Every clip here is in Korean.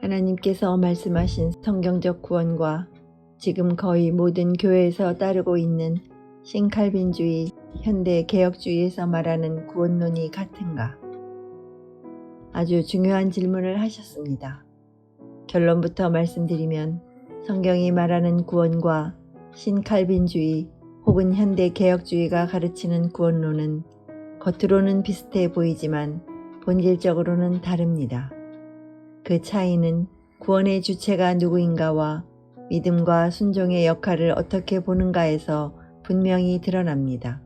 하나님께서 말씀하신 성경적 구원과 지금 거의 모든 교회에서 따르고 있는 신칼빈주의, 현대 개혁주의에서 말하는 구원론이 같은가? 아주 중요한 질문을 하셨습니다. 결론부터 말씀드리면 성경이 말하는 구원과 신칼빈주의 혹은 현대 개혁주의가 가르치는 구원론은 겉으로는 비슷해 보이지만 본질적으로는 다릅니다. 그 차이는 구원의 주체가 누구인가와 믿음과 순종의 역할을 어떻게 보는가에서 분명히 드러납니다.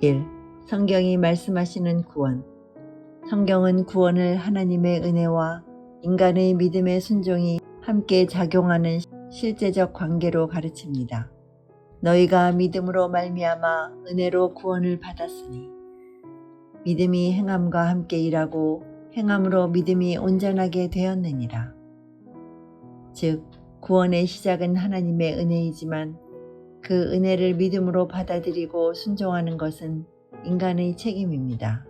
1. 성경이 말씀하시는 구원. 성경은 구원을 하나님의 은혜와 인간의 믿음의 순종이 함께 작용하는 실제적 관계로 가르칩니다. 너희가 믿음으로 말미암아 은혜로 구원을 받았으니 믿음이 행함과 함께 일하고 행함으로 믿음이 온전하게 되었느니라. 즉 구원의 시작은 하나님의 은혜이지만 그 은혜를 믿음으로 받아들이고 순종하는 것은 인간의 책임입니다.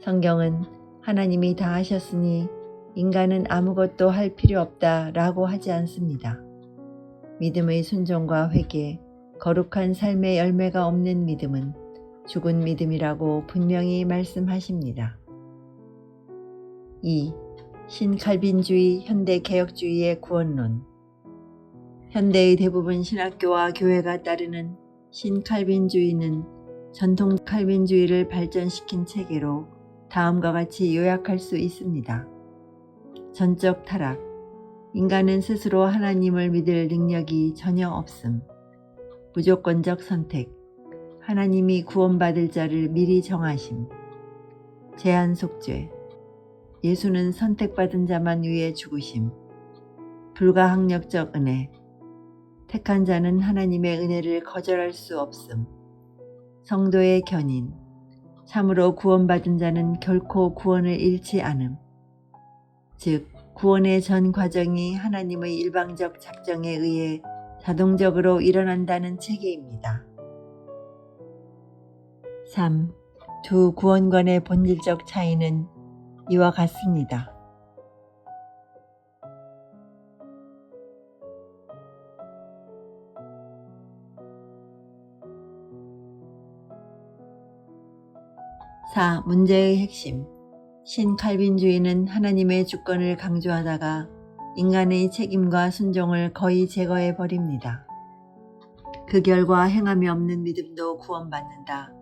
성경은 하나님이 다 하셨으니 인간은 아무것도 할 필요 없다 라고 하지 않습니다. 믿음의 순종과 회개, 거룩한 삶의 열매가 없는 믿음은 죽은 믿음이라고 분명히 말씀하십니다. 2. 신칼빈주의 현대개혁주의의 구원론 현대의 대부분 신학교와 교회가 따르는 신칼빈주의는 전통 칼빈주의를 발전시킨 체계로 다음과 같이 요약할 수 있습니다. 전적 타락 인간은 스스로 하나님을 믿을 능력이 전혀 없음. 무조건적 선택 하나님이 구원받을 자를 미리 정하심. 제한 속죄 예수는 선택받은 자만 위해 죽으심. 불가항력적 은혜. 택한 자는 하나님의 은혜를 거절할 수 없음. 성도의 견인. 참으로 구원받은 자는 결코 구원을 잃지 않음. 즉, 구원의 전 과정이 하나님의 일방적 작정에 의해 자동적으로 일어난다는 체계입니다. 3. 두 구원관의 본질적 차이는 이와 같습니다. 사 문제의 핵심 신칼빈주의는 하나님의 주권을 강조하다가 인간의 책임과 순종을 거의 제거해 버립니다. 그 결과 행함이 없는 믿음도 구원받는다.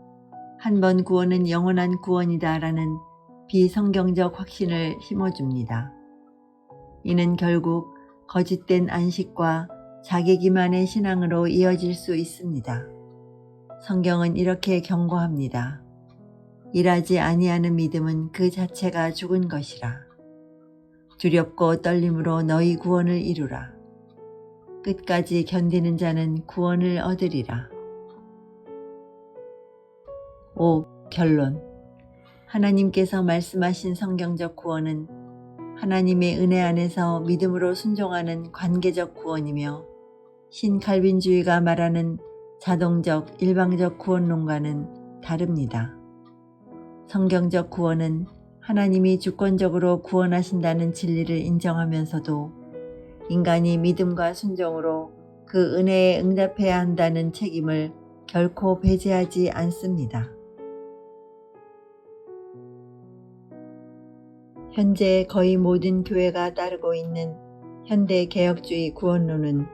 한 번 구원은 영원한 구원이다 라는 비성경적 확신을 심어줍니다. 이는 결국 거짓된 안식과 자기 기만의 신앙으로 이어질 수 있습니다. 성경은 이렇게 경고합니다. 일하지 아니하는 믿음은 그 자체가 죽은 것이라. 두렵고 떨림으로 너희 구원을 이루라. 끝까지 견디는 자는 구원을 얻으리라. 5. 결론 하나님께서 말씀하신 성경적 구원은 하나님의 은혜 안에서 믿음으로 순종하는 관계적 구원이며 신칼빈주의가 말하는 자동적 일방적 구원론과는 다릅니다. 성경적 구원은 하나님이 주권적으로 구원하신다는 진리를 인정하면서도 인간이 믿음과 순종으로 그 은혜에 응답해야 한다는 책임을 결코 배제하지 않습니다. 현재 거의 모든 교회가 따르고 있는 현대 개혁주의 구원론은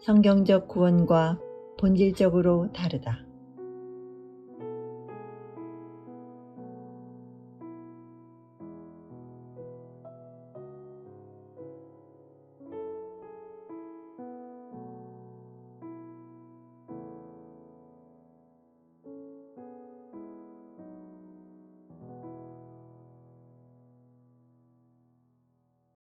성경적 구원과 본질적으로 다르다.